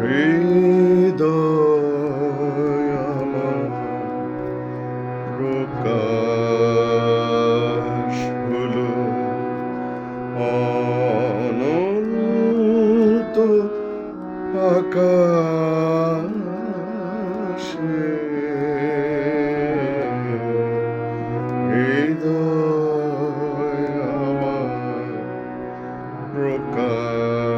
হৃদয় আমার প্রকাশ হলো অনন্ত আকাশে হৃদয় আমার প্রকাশ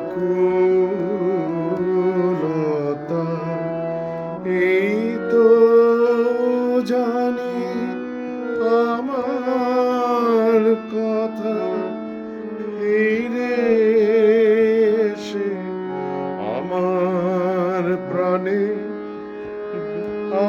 আকুলতা এই তো জানি আমার কথা। ফিরে এসে আমার প্রাণে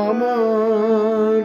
আমার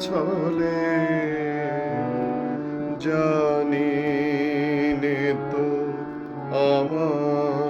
ছলে জানি নে তো আমার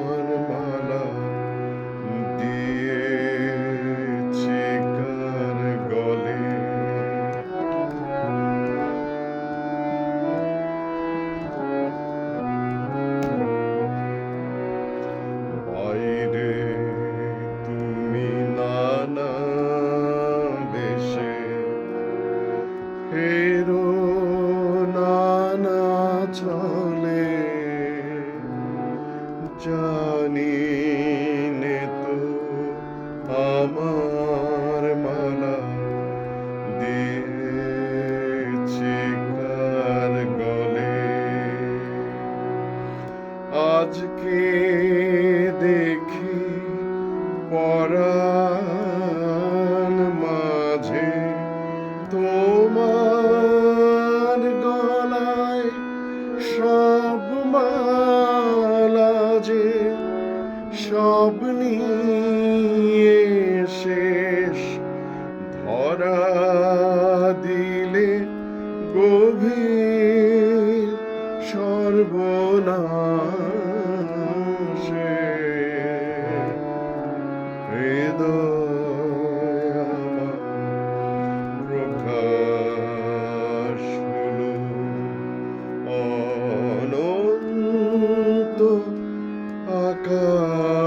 চলে জানি তো আমার মালা দিয়েছি কার গলে। আজকে দেখি পরাণ সর্বনাশে হৃদয় আকাশ।